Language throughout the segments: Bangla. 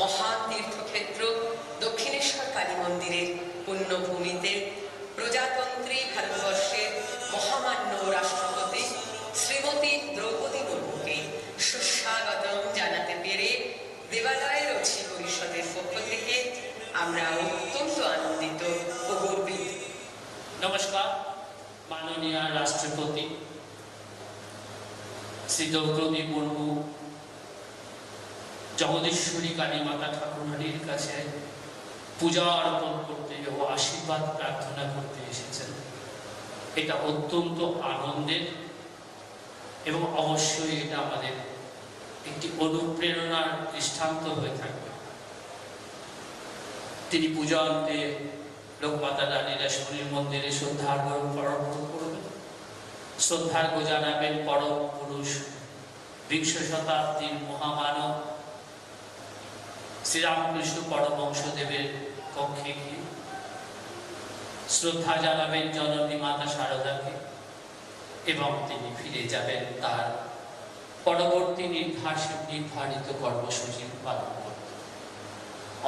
মহান তীর্থক্ষেত্র দক্ষিণেশ্বর কালী মন্দিরের পুণ্যভূমিতে প্রজাতন্ত্রী ভারতবর্ষের মহামান্য রাষ্ট্রপতি শ্রীমতী দ্রৌপদী মুর্মুকে সুস্বাগতম জানাতে পেরে দেবালয়ের রক্ষী পরিষদের পক্ষ থেকে। আমরা অত্যন্ত আনন্দিত ও গর্বিত। নমস্কার, মাননীয় রাষ্ট্রপতি শ্রী দ্রৌপদী মুর্মু জগদীশ্বরী কালী মাতা ঠাকুরানীর কাছে পূজা অর্পণ করতে ও আশীর্বাদ প্রার্থনা করতে এসেছেন। এটা অত্যন্ত আনন্দের এবং অবশ্যই এটা আমাদের একটি অনুপ্রেরণার দৃষ্টান্ত হয়ে থাকবে। তিনি পূজা অন্তে লোকমাতা রানী রাসমণির মন্দিরে শ্রদ্ধার্ঘ্য অর্পণ করবেন। শ্রদ্ধার্ঘ্য জানাবেন পরম পুরুষ, বিংশ শতাব্দীর মহামানব শ্রীরামকৃষ্ণ পরমংশদেবের কক্ষে গিয়ে শ্রদ্ধা জানাবেন জননী মাতা সারদাকে এবং তিনি ফিরে যাবেন তার পরবর্তী নির্ধার নির্ধারিত কর্মসূচি পালন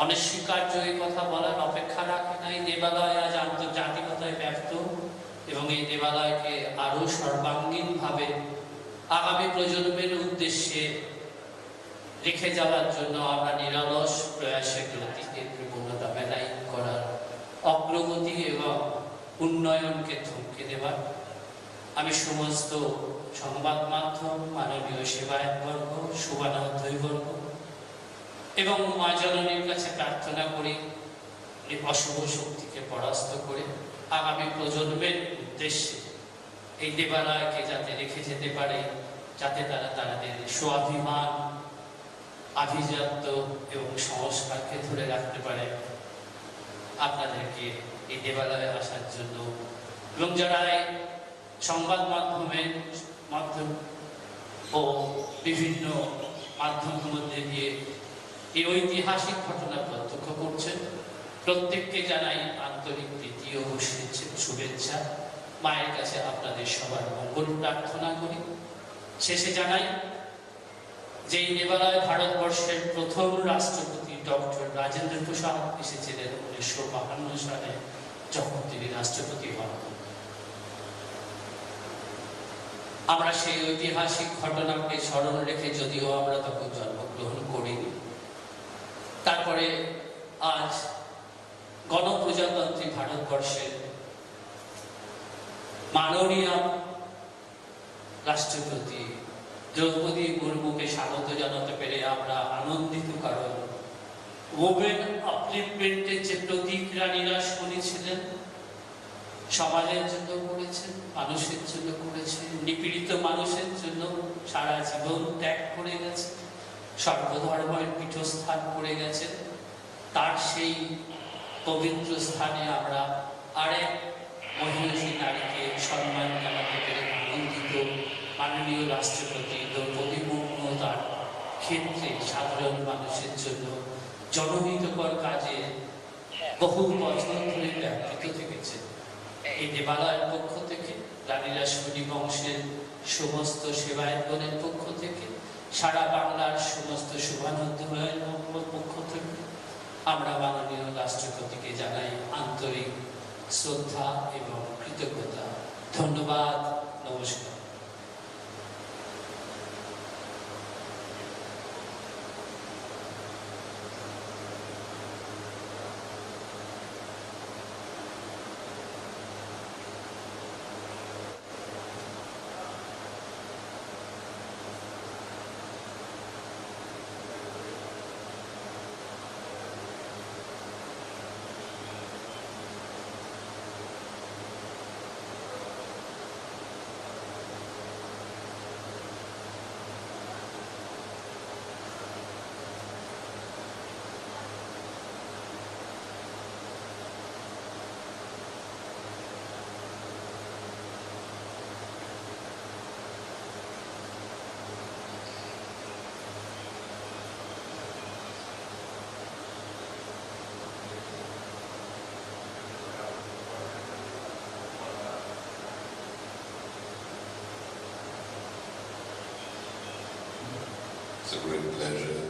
অনস্বীকার্য এই কথা বলার অপেক্ষা রাখে নাই দেবালয় আজ আন্তর্জাতিকতায় ব্যক্ত এবং এই দেবালয়কে আরও সর্বাঙ্গীনভাবে আগামী প্রজন্মের উদ্দেশ্যে রেখে যাওয়ার জন্য আমরা নিরলস প্রয়াসে গতিকে প্রবণতা মেলাইন করার অগ্রগতি এবং উন্নয়নকে থমকে দেওয়ার। আমি সমস্ত সংবাদ মাধ্যম মাননীয় সেবায়তবর্গ শুভানুধ্বয়বর্গ এবং মা জননীর কাছে প্রার্থনা করি, এই অশুভ শক্তিকে পরাস্ত করে আগামী প্রজন্মের উদ্দেশ্যে এই দেবালয়কে যাতে রেখে যেতে পারে, যাতে তারা তাদের স্বাভিমান আভিজাত্য এবং সংস্কারকে ধরে রাখতে পারে আপনাদেরকে এই দেবালয়ে আসার জন্য। এবং যারা সংবাদ মাধ্যমের মাধ্যম ও বিভিন্ন মাধ্যমের মধ্যে দিয়ে এই ঐতিহাসিক ঘটনা প্রত্যক্ষ করছেন, প্রত্যেককে জানাই আন্তরিক প্রীতি ও শুভেচ্ছা- শুভেচ্ছা। মায়ের কাছে আপনাদের সবার মঙ্গল প্রার্থনা করি। শেষে জানাই যে এই ভারতবর্ষের প্রথম রাষ্ট্রপতি ডক্টর রাজেন্দ্র প্রসাদ এসেছিলেন উনিশশো বাহান্ন সালে, যখন তিনি রাষ্ট্রপতি হন। আমরা সেই ঐতিহাসিক ঘটনাকে স্মরণ রেখে যদিও আমরা তখন জন্মগ্রহণ করিনি। তারপরে আজ গণপ্রজাতন্ত্রী ভারতবর্ষের মাননীয় রাষ্ট্রপতি দ্রৌপদী মুর্মুকে স্বাগত জানাতে পেরে আমরা আনন্দিত, কারণ ওমেন আপলিপমেন্টের যে প্রতীক রানীরা শুনেছিলেন, সমাজের জন্য করেছেন, মানুষের জন্য করেছেন, নিপীড়িত মানুষের জন্য সারা জীবন ত্যাগ করে গেছে সর্বধর্মের পীঠস্থান করে গেছেন, তার সেই পবিত্র স্থানে আমরা আরেক মহিষী নারীকে সম্মান জানাতে পেরে আনন্দিত। মাননীয় রাষ্ট্রপতি দ্রৌপদী মুর্মু তার ক্ষেত্রে সাধারণ মানুষের জন্য জনহিতকর কাজে বহু বছর ধরে ব্যাপৃত থেকেছে এই দেবালয়ের পক্ষ থেকে রানী রাসমণি বংশের সমস্ত সেবায়তগণের পক্ষ থেকে, সারা বাংলার সমস্ত শুভানুদ্দয়ের পক্ষ থেকে আমরা মাননীয় রাষ্ট্রপতিকে জানাই আন্তরিক শ্রদ্ধা এবং কৃতজ্ঞতা। ধন্যবাদ, নমস্কার। A great pleasure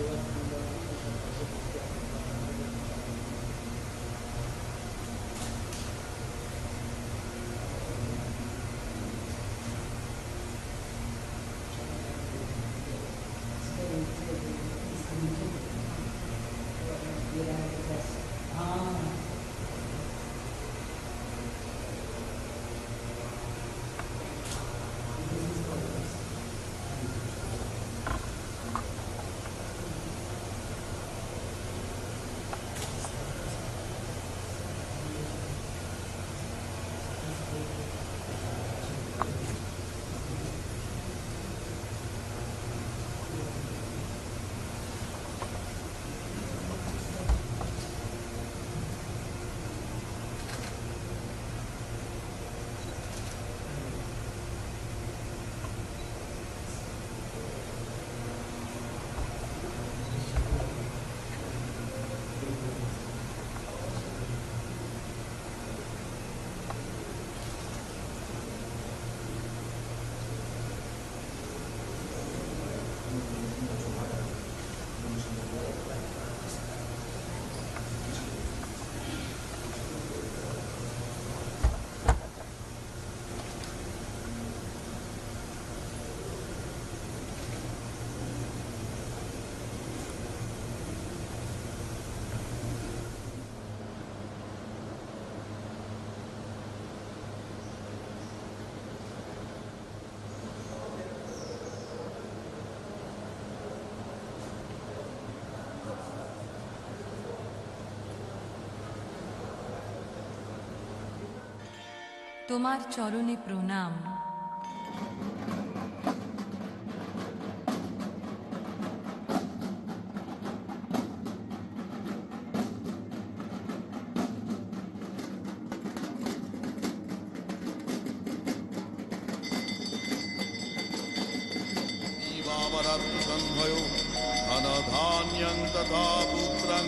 Thank you. তোমার চরণে প্রণাম जीवावरत्सन्भयो धनधान्यं तथा पुत्रं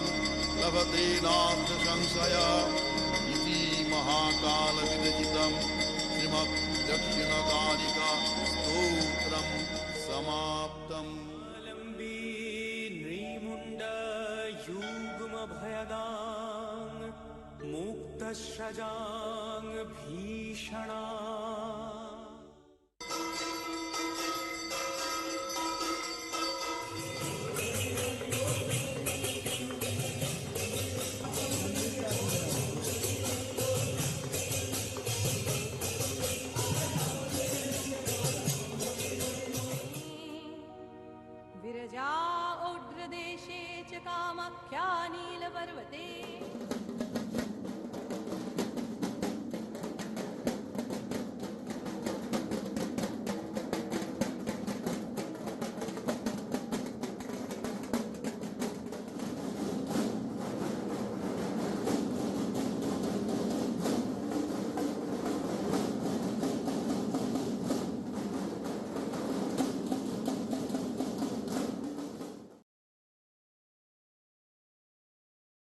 लभते नात्र संशया महाकालविरचितम् दक्षिणतालिका स्तोत्रम् समाप्तम्। लम्बी नीमुण्ड यूग्मभयदा